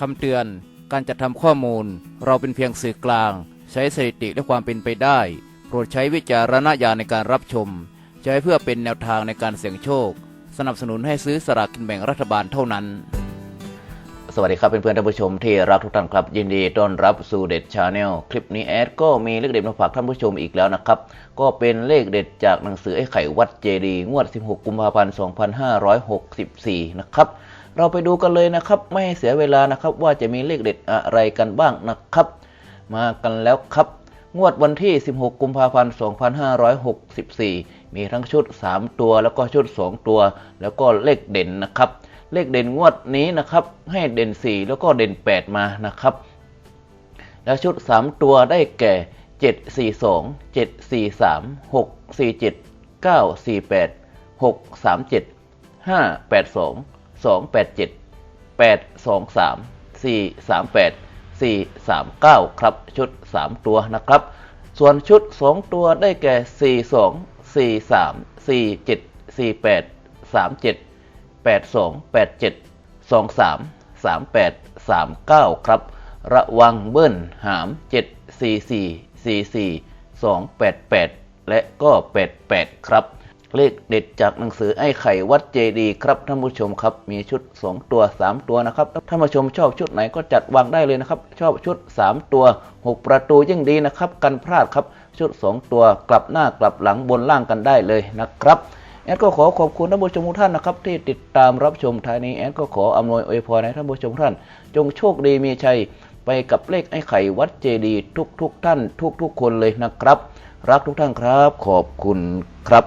คำเตือน การจัดทำข้อมูล เราเป็นเพียงสื่อกลาง ใช้สถิติและความเป็นไปได้ โปรดใช้วิจารณญาณในการรับชม ใช้เพื่อเป็นแนวทางในการเสี่ยงโชค สนับสนุนให้ซื้อสลากกินแบ่งรัฐบาลเท่านั้น สวัสดีครับเพื่อนๆท่านผู้ชมที่รักทุกท่านครับ ยินดีต้อนรับสู่เด็ดชาแนลคลิปนี้แอดก็มีเลขเด็ดมาฝากท่านผู้ชมอีกแล้วนะครับ ก็เป็นเลขเด็ดจากหนังสือไอ้ไข่วัดเจดีงวด 16 กุมภาพันธ์ 2564 นะครับ เราไปดูกันเลยนะครับ ไม่ให้เสียเวลานะครับ ว่าจะมีเลขเด็ดอะไรกันบ้างนะครับ มากันแล้วครับ งวดวันที่ 16 กุมภาพันธ์ 2564 มีทั้งชุด 3 ตัวแล้วก็ชุด 2 ตัว แล้วก็เลขเด่นนะครับ เลขเด่นงวดนี้นะครับ ให้เด่น 4 แล้วก็เด่น 8 มานะครับ แล้วชุด 3 ตัวได้แก่ 7 4 2 7 4 3 647 948 637 582 6 4 7 9 4 8 6 3 7 5 8 2 2 8 7 8 2 3 4 3 8 4 3 9 ครับ ชุด 3 ตัวนะครับ ส่วนชุด 2 ตัวได้แก่ 4 2 4 3 4 7 4 8 3 7 8 2 8 7 2 3 3 8 3 9 ครับ ระวังเบิ้ลหาม 7 4 4 4 4 2 8 8 และก็ 88 ครับ เลขเด็ดจากหนังสือไอ้ไข่วัดเจดีครับท่านผู้ชมครับ มีชุด 2 ตัว 3 ตัวนะครับท่านผู้ชมชอบชุดไหนก็จัดวางได้เลยนะครับ ชอบชุด 3 ตัว 6 ประตูยิ่งดีนะครับ กันพลาดครับชุด 2 ตัวกลับหน้ากลับหลังบนล่างกันได้เลยนะครับแอดก็ขอขอบคุณท่านผู้ชมทุกท่านนะครับ ที่ติดตามรับชมท้ายนี้แอดก็ขออำนวยอวยพรให้ท่านผู้ชมท่าน จงโชคดีมีชัยไปกับเลขไอ้ไข่วัดเจดีย์ทุกๆทท่าน ทุกๆคนเลยนะครับ รักทุกท่านครับ ขอบคุณครับ